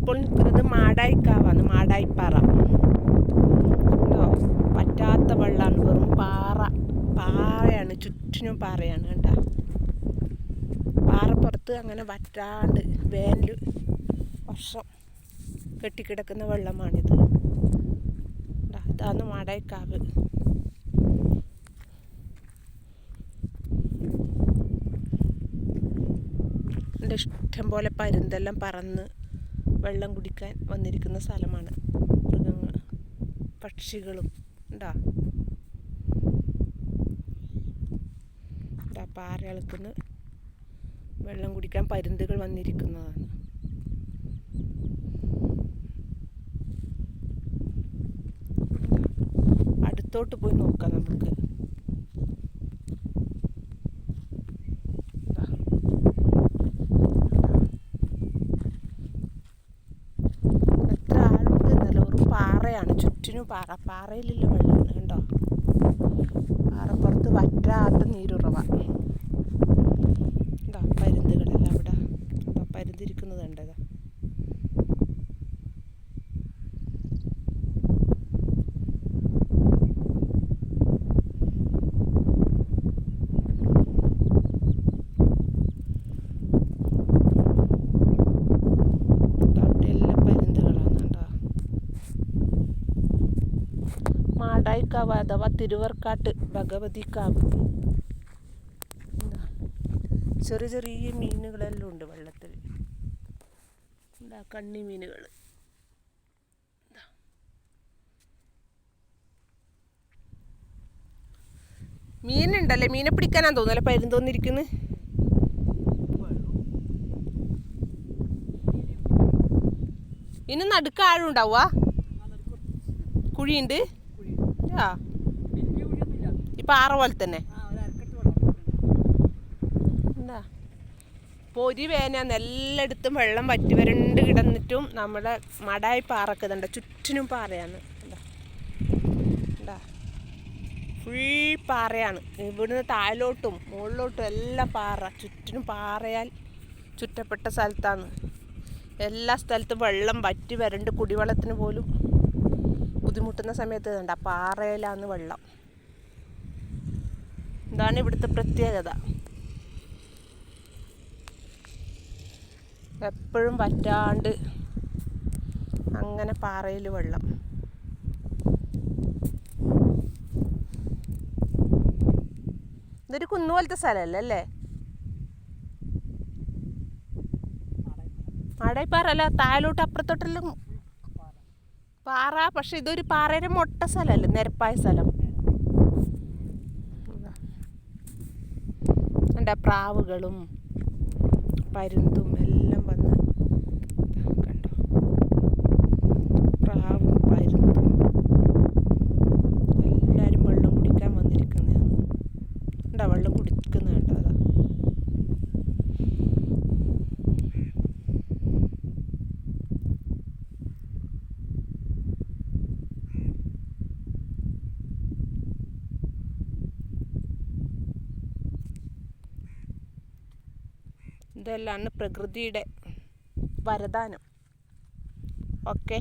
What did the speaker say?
നമ്മളിപ്പോൾ നിൽക്കുന്നത് മാടായിക്കാവാണ് മാടായിപ്പാറ. പറ്റാത്ത വെള്ളമാണ് വെറും പാറ. പാറയാണ് ചുറ്റിനും പാറയാണ് കേട്ടോ പാറപ്പുറത്ത് അങ്ങനെ വറ്റാണ്ട് വേനൽ വർഷം കെട്ടിക്കിടക്കുന്ന വെള്ളമാണിത്. ഇതാണ് മാടായിക്കാവ്. ഇഷ്ടം പോലെ പരുന്തെല്ലാം പറന്ന് വെള്ളം കുടിക്കാൻ വന്നിരിക്കുന്ന സ്ഥലമാണ്. മൃഗങ്ങൾ പക്ഷികളും. ഉണ്ടാ ഇതാ പാറകൾക്കുന്ന് വെള്ളം കുടിക്കാൻ പരുന്തുകൾ വന്നിരിക്കുന്നതാണ്. അടുത്തോട്ട് പോയി നോക്കാം നമുക്ക്. പാറയാണ് ചുറ്റിനും പാറ പാറയിലുള്ള വെള്ളമാണ് കണ്ടോ പാറപ്പുറത്ത് വറ്റാത്ത നീരുറവ എന്താ പരുന്തുകളെല്ലാം അവിടെ എന്താ പരുന്തിരിക്കുന്നത് കണ്ടതാ എല്ലാം പരുന്തുകളാണ് കേട്ടോ മാടായിക്കാവ് അഥവാ തിരുവർക്കാട്ട് ഭഗവതിക്കാവ്. ചെറിയ ചെറിയ മീനുകളെല്ലാം ഉണ്ട് വെള്ളത്തിൽ. എന്താ കണ്ണി മീനുകൾ മീനുണ്ടല്ലേ? മീനെ പിടിക്കാനാന്ന് തോന്നുന്നല്ലേ പരുന്തോന്നിരിക്കുന്നു ഇനി നടുക്ക് ആഴുണ്ടാവുക കുഴിയുണ്ട്? ആ ഈ പാറ പോലെ തന്നെ. എന്താ പൊരി വേനാന്ന് എല്ലായിടത്തും വെള്ളം വറ്റി വരണ്ട് കിടന്നിട്ടും നമ്മുടെ മടായി പാറക്ക് ഇതുണ്ട് ചുറ്റിനും പാറയാണ്. എന്താ ഫുൾ പാറയാണ്. ഇവിടുന്ന് താഴോട്ടും മുകളിലോട്ടും എല്ലാം പാറ. ചുറ്റിനും പാറയാൽ ചുറ്റപ്പെട്ട സ്ഥലത്താണ്. എല്ലാ സ്ഥലത്തും വെള്ളം വറ്റി വരണ്ട് കുടിവെള്ളത്തിന് പോലും ബുദ്ധിമുട്ടുന്ന സമയത്ത് ഇതുണ്ട്. പാറയിലാണ് വെള്ളം. ഇതാണ് ഇവിടുത്തെ പ്രത്യേകത. എപ്പോഴും വറ്റാണ്ട് അങ്ങനെ പാറയിൽ വെള്ളം. ഇതൊരു കുന്നുപോലത്തെ സ്ഥലമല്ലേ അല്ലേ? മാടായിപ്പാറ. താഴോട്ട് അപ്പുറത്തോട്ടെല്ലാം പാറ പക്ഷെ ഇതൊരു പാറയുടെ മൊട്ട സ്ഥലമല്ലേ? നിരപ്പായ സ്ഥലം. എന്താ പ്രാവുകളും പരുന്തും എല്ലാം ദാ കണ്ടോ പ്രാവും പരുന്തും എല്ലാവരും വെള്ളം കുടിക്കാൻ വന്നിരിക്കുന്നതാണ് ഉണ്ടാ വെള്ളം കുടിക്കുന്ന കണ്ടോ അതാ ഇതെല്ലാം പ്രകൃതിയുടെ വരദാനം. ഓക്കെ.